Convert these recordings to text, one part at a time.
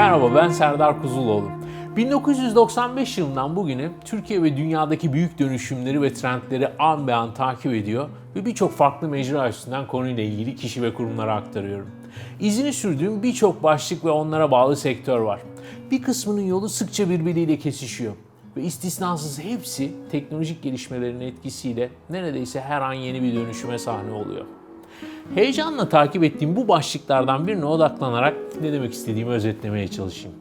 Merhaba ben Serdar Kuzuloğlu. 1995 yılından bugüne Türkiye ve dünyadaki büyük dönüşümleri ve trendleri an be an takip ediyor ve birçok farklı mecra üstünden konuyla ilgili kişi ve kurumlara aktarıyorum. İzini sürdüğüm birçok başlık ve onlara bağlı sektör var. Bir kısmının yolu sıkça birbiriyle kesişiyor ve istisnasız hepsi teknolojik gelişmelerin etkisiyle neredeyse her an yeni bir dönüşüme sahne oluyor. Heyecanla takip ettiğim bu başlıklardan birine odaklanarak ne demek istediğimi özetlemeye çalışayım.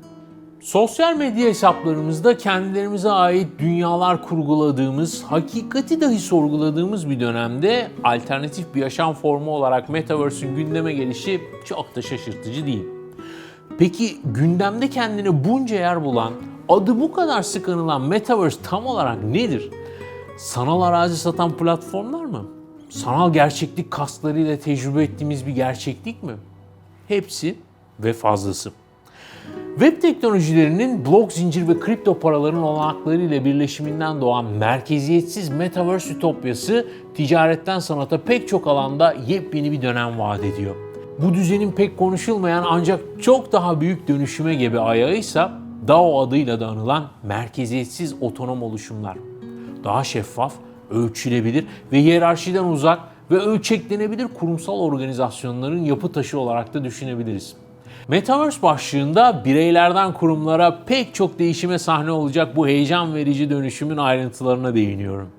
Sosyal medya hesaplarımızda kendilerimize ait dünyalar kurguladığımız, hakikati dahi sorguladığımız bir dönemde alternatif bir yaşam formu olarak Metaverse'ün gündeme gelişi çok da şaşırtıcı değil. Peki gündemde kendine bunca yer bulan, adı bu kadar sık anılan Metaverse tam olarak nedir? Sanal arazi satan platformlar mı? Sanal gerçeklik kaslarıyla tecrübe ettiğimiz bir gerçeklik mi? Hepsi ve fazlası. Web teknolojilerinin blok zincir ve kripto paraların olanaklarıyla birleşiminden doğan merkeziyetsiz metaverse ütopyası ticaretten sanata pek çok alanda yepyeni bir dönem vaat ediyor. Bu düzenin pek konuşulmayan ancak çok daha büyük dönüşüme gebe ayağıysa DAO adıyla da anılan merkeziyetsiz otonom oluşumlar. Daha şeffaf, ölçülebilir ve hiyerarşiden uzak ve ölçeklenebilir kurumsal organizasyonların yapı taşı olarak da düşünebiliriz. Metaverse başlığında bireylerden kurumlara pek çok değişime sahne olacak bu heyecan verici dönüşümün ayrıntılarına değiniyorum.